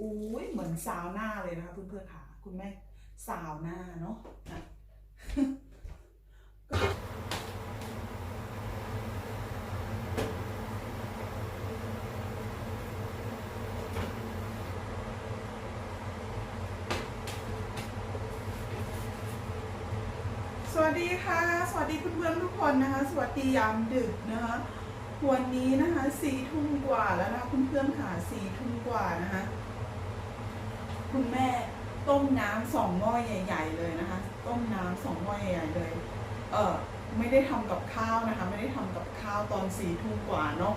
อุ้ยเหมือนสาวหน้าเลยนะคะเพื่อนๆค่ะ คุณแม่สาวหน้าเนาะสวัสดีค่ะ สวัสดีเพื่อนๆทุกคนนะคะ สวัสดียามดึกนะคะ วันนี้นะคะสี่ทุ่มกว่าแล้วนะคะเพื่อนๆค่ะสี่ทุ่มกว่านะคะ คุณแม่ต้มน้ำสองหม้อใหญ่ ๆ เลยนะคะ ต้มน้ำสองหม้อใหญ่ๆเลย เออไม่ได้ทำกับข้าวนะคะ ไม่ได้ทำกับข้าวตอนสี่ทุ่มกว่าเนาะ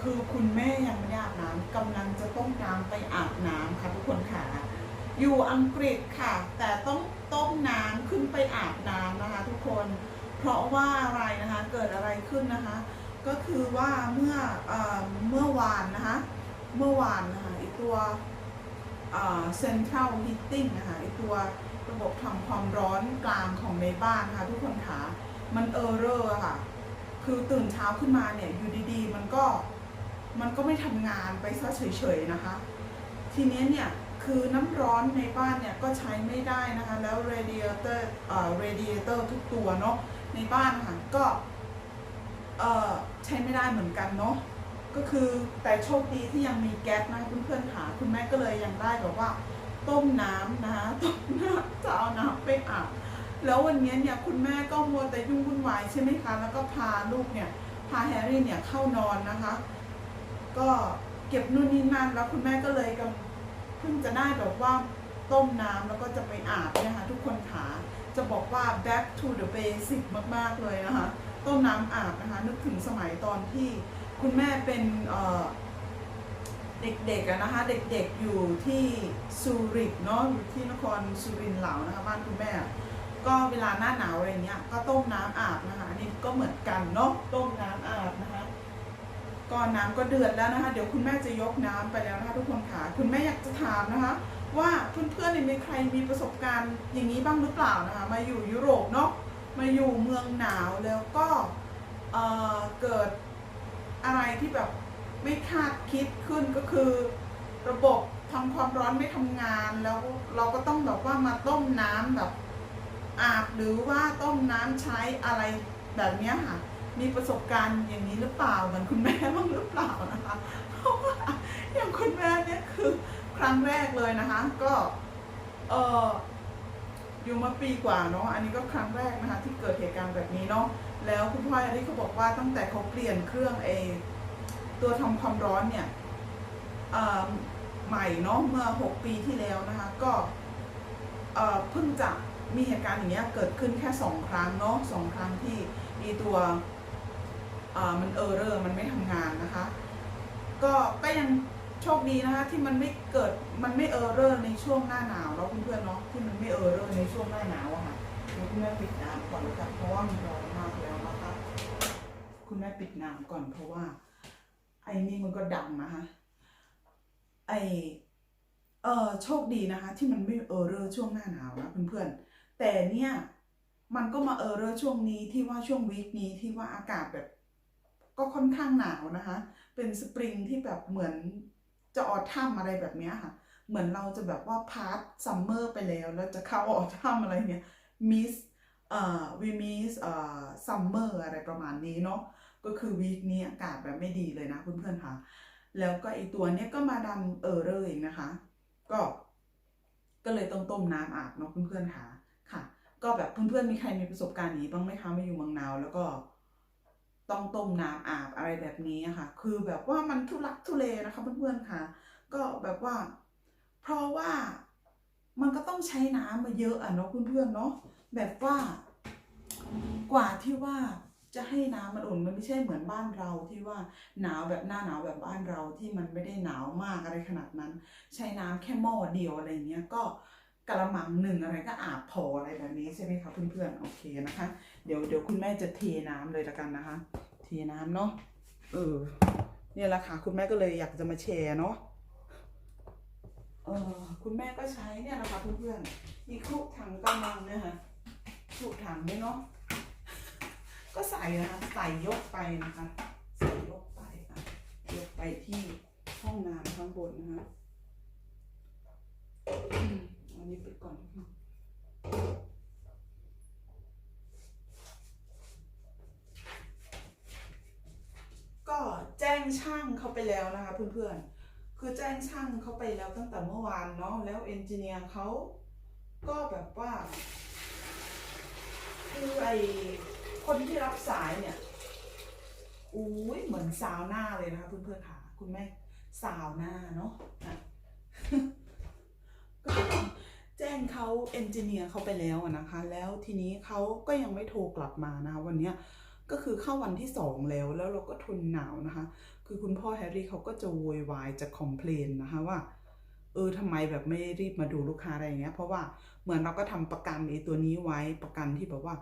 คือคุณแม่ยังไม่ได้อาบน้ำกำลังจะต้มน้ำไปอาบน้ำค่ะทุกคนค่ะ อยู่อังกฤษค่ะ แต่ต้องต้มน้ำขึ้นไปอาบน้ำนะคะ ทุกคน เพราะว่าอะไรนะคะ เกิดอะไรขึ้นนะคะ ก็คือว่าเมื่อเอ่อเมื่อวานนะคะ เมื่อวานนะคะไอตัว เซ็นทรัลฮีตติ้งนะคะไอตัวระบบทำความร้อนกลางของในบ้านนะคะทุกคนคะมันเออร์เรอร์ค่ะ คือตื่นเช้าขึ้นมาเนี่ยอยู่ดีๆ มันก็มันก็ไม่ทำงานไปซะเฉยๆนะคะ ทีนี้เนี่ยคือน้ำร้อนในบ้านเนี่ยก็ใช้ไม่ได้นะคะ แล้ว radiator เอ่อ radiator ทุกตัวเนาะในบ้านค่ะก็เอ่อใช้ไม่ได้เหมือนกันเนาะ ก็คือแต่โชคดีที่ยังมีแก๊สนะคะเพื่อนๆค่ะคุณแม่ก็เลยยังได้แบบว่า ต้มน้ำนะคะต้มน้ำจะเอาน้ำไปอาบแล้ววันนี้เนี่ยคุณแม่ก็มัวแต่ยุ่งวุ่นวายใช่ไหมคะแล้วก็พาลูกเนี่ยพาแฮร์รี่เนี่ยเข้านอนนะคะ ก็เก็บนู่นนี่นั่นแล้วคุณแม่ก็เลยกำเพิ่งจะได้แบบว่าต้มน้ำแล้วก็จะไปอาบเนี่ยค่ะทุกคนขาจะบอกว่า back to the basic มากๆเลยนะคะ ต้มน้ำอาบนะคะ นึกถึงสมัยตอนที่ คุณแม่เป็นเด็กๆนะคะเด็กๆอยู่ที่ซูริกเนาะอยู่ที่นครสุรินทร์เหลานะคะบ้านคุณแม่ ก็เวลาหน้าหนาวอะไรเงี้ยก็ต้มน้ำอาบนะคะอันนี้ก็เหมือนกันเนาะต้มน้ำอาบนะคะก่อนน้ำก็เดือดแล้วนะคะเดี๋ยวคุณแม่จะยกน้ำไปแล้วนะคะทุกคนค่ะคุณแม่อยากจะถามนะคะ ว่าเพื่อนๆมีใครมีประสบการณ์อย่างนี้บ้างหรือเปล่านะคะมาอยู่ยุโรปเนาะมาอยู่เมืองหนาวแล้วก็เเกิด อะไรที่แบบไม่คาดคิดขึ้นก็คือ ระบบทำความร้อนไม่ทำงานแล้วเราก็ต้องแบบว่ามาต้มน้ำแบบอาบหรือว่าต้มน้ำใช้อะไรแบบเนี้ค่ะ มีประสบการณ์อย่างนี้หรือเปล่าเหมือนคุณแม่บ้างหรือเปล่านะคะเพราะว่าอย่างคุณแม่เนี่ยคือครั้งแรกเลยนะคะ ก็เอออยู่มาปีกว่าเนาะอันนี้ก็ครั้งแรกนะคะ ที่เกิดเหตุการณ์แบบนี้เนาะ แล้วคุณพ่อที่เขาบอกว่าตั้งแต่เขาเปลี่ยนเครื่องเอตัวทำความร้อนเนี่ยใหม่เนาะเมื่อ 6 ปีที่แล้วนะคะ ก็เพิ่งจะมีเหตุการณ์อย่างเงี้ยเกิดขึ้นแค่สองครั้งเนาะสองครั้งที่มีตัวมันเออร์เรอร์มันไม่ทำงานนะคะ ก็ก็ยังโชคดีนะคะที่มันไม่เกิดมันไม่เออร์เรอร์ในช่วงหน้าหนาวแล้วเพื่อนๆเนาะที่มันไม่เออร์เรอร์ในช่วงหน้าหนาวอะค่ะเดี๋ยวคุณแม่ปิดน้ำก่อนแล้วกันเพราะว่ามันร้อนมากแล้วนะคะ คุณแม่ปิดน้ำก่อนเพราะว่า ไอ้นี่มันก็ดังนะคะไอเออโชคดีนะคะ ที่มันไม่เออร์เรอร์ช่วงหน้าหนาวนะเพื่อนๆแต่เนี่ยมันก็มาเออเรอร์ช่วงนี้ที่ว่าช่วงวีคนี้ที่ว่าอากาศแบบ ก็ค่อนข้างหนาวนะคะ เป็นสปริงที่แบบเหมือนจะออทัมอะไรแบบนี้ค่ะ เหมือนเราจะแบบว่าพาร์ทซัมเมอร์ไปแล้ว แล้วจะเข้าออทัมอะไรเนี้ยมิสเอ่อวีมิสเอ่อซัมเมอร์อะไรประมาณนี้เนาะ ก็คือวีคนี้อากาศแบบไม่ดีเลยนะเพื่อนๆค่ะ แล้วก็ไอตัวเนี้ยก็มาดันเออเรอร์เองนะคะ ก็ ก็เลยต้องต้มน้ำอาบเนาะเพื่อนๆค่ะ ค่ะ ก็แบบเพื่อนๆมีใครมีประสบการณ์อย่างนี้บ้างไหมคะมาอยู่เมืองนาวแล้วก็ต้องต้มน้ำอาบอะไรแบบนี้อะค่ะ คือแบบว่ามันทุลักทุเลนะคะเพื่อนๆค่ะ ก็แบบว่า เพราะว่ามันก็ต้องใช้น้ำมาเยอะอะเนาะเพื่อนๆเนาะแบบว่ากว่าที่ว่า จะให้น้ำมันอุ่นมันไม่ใช่เหมือนบ้านเราที่ว่าหนาวแบบหน้าหนาวแบบบ้านเราที่มันไม่ได้หนาวมากอะไรขนาดนั้น ใช้น้ำแค่หม้อเดียวอะไรเงี้ยก็กระมังหนึ่งอะไรก็อาบพออะไรแบบนี้ใช่ไหมคะเพื่อนๆโอเคนะคะ เดี๋ยวเดี๋ยวคุณแม่จะเทน้ำเลยละกันนะคะ เทน้ำเนาะเออเนี่ยแหละค่ะคุณแม่ก็เลยอยากจะมาแชร์เนาะเออคุณแม่ก็ใช้เนี่ยแหละค่ะเพื่อนๆมีคุกถังกำมังเนี่ยค่ะคุกถังเนี่ยเนาะ ก็ใส่นะคะใส่ยกไปนะคะ ใส่ยกไปค่ะยกไปที่ห้องน้ำข้างบนนะคะอันนี้ไปก่อนก็แจ้งช่างเขาไปแล้วนะคะเพื่อนๆ คือแจ้งช่างเขาไปแล้วตั้งแต่เมื่อวานเนาะแล้วเอนจิเนียร์เขาก็แบบว่า คือไอ คนที่รับสายเนี่ยอุ้ยเหมือนสาวหน้าเลยนะคะเพื่อนๆค่ะ คุณแม่สาวหน้าเนาะก็แจ้งเขาเอนจิเนียร์เขาไปแล้วนะคะ แล้วทีนี้เขาก็ยังไม่โทรกลับมานะคะวันนี้ก็คือเข้าวันที่สองแล้วแล้วเราก็ทนหนาวนะคะ คือคุณพ่อแฮร์รี่เขาก็จะโวยวายจะคอมเพลนนะคะว่าเออทำไมแบบไม่รีบมาดูลูกค้าอะไรอย่างเงี้ยเพราะว่าเหมือนเราก็ทำประกันไอ้ตัวนี้ไว้ประกันที่แบบว่า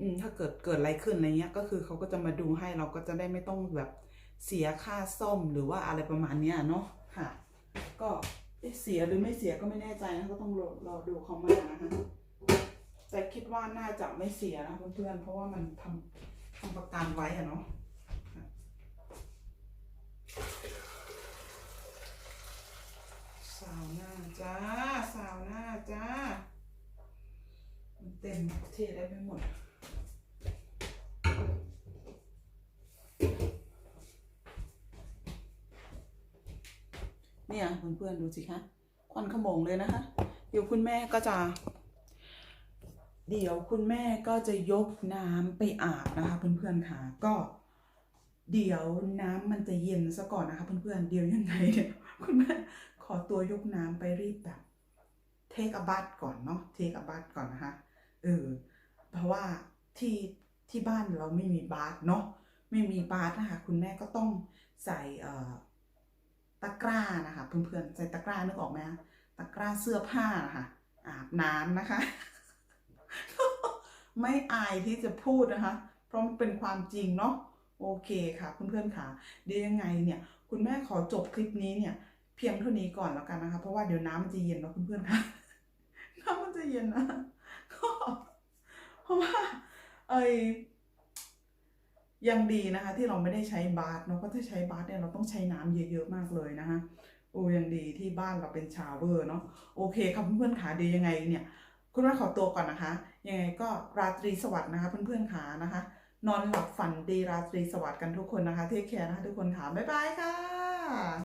อืมถ้าเกิดเกิดอะไรขึ้นอะไรเงี้ย ก็คือเขาก็จะมาดูให้เราก็จะได้ไม่ต้องแบบเสียค่าซ่อมหรือว่าอะไรประมาณเนี้ยเนาะค่ะ ก็เสียหรือไม่เสียก็ไม่แน่ใจนะก็ต้องรอรอดูเขามานะคะแต่คิดว่าน่าจะไม่เสียนะเพื่อนๆเพราะว่ามันทำทำประกันไว้อะเนาะค่ะสาวหน้าจ้าสาวหน้าจ้า มันเต็มเทได้ไปหมด เนี่ยเพื่อนๆดูสิคะควันขโมงเลยนะคะ เดี๋ยวคุณแม่ก็จะ เดี๋ยวคุณแม่ก็จะยกน้ำไปอาบนะคะ เพื่อนๆค่ะก็ เดี๋ยวน้ำมันจะเย็นซะก่อนนะคะ เพื่อนๆเดี๋ยวยังไงเนี่ยคุณแม่ขอตัวยกน้ำไปรีบแบบเทคอบัตก่อนเนาะเทคอบัตก่อนนะคะเออเพราะว่าที่ที่บ้านเราไม่มีบาร์เนาะไม่มีบาร์นะคะ คุณแม่ก็ต้องใส่เอ่อ ตะกร้านะคะเพื่อนๆใส่ตะกร้านึกออกไหมคะตะกร้าเสื้อผ้านะคะอาบน้ำนะคะ ไม่อายที่จะพูดนะคะ เพราะมันเป็นความจริงเนาะโอเคค่ะเพื่อนๆค่ะเดี๋ยวยังไงเนี่ยคุณแม่ขอจบคลิปนี้เนี่ย เพียงเท่านี้ก่อนแล้วกันนะคะ เพราะว่าเดี๋ยวน้ำมันจะเย็นเนาะเพื่อนๆค่ะน้ำมันจะเย็นนะก็เพราะว่า เอย ยังดีนะคะที่เราไม่ได้ใช้บาร์เนาะก็ถ้าใช้บาร์เนี่ยเราต้องใช้น้ำเยอะๆมากเลยนะคะโอ้ยังดีที่บ้านเราเป็นชาวเวอร์เนาะโอเคครับเพื่อนๆขาเดี๋ยวยังไงเนี่ย คุณแม่ขอตัวก่อนนะคะ ยังไงก็ราตรีสวัสดิ์นะคะ เพื่อนๆขานะคะ นอนหลับฝันดีราตรีสวัสดิ์กันทุกคนนะคะเทคแคร์นะคะทุกคนค่ะบ๊ายบายค่ะ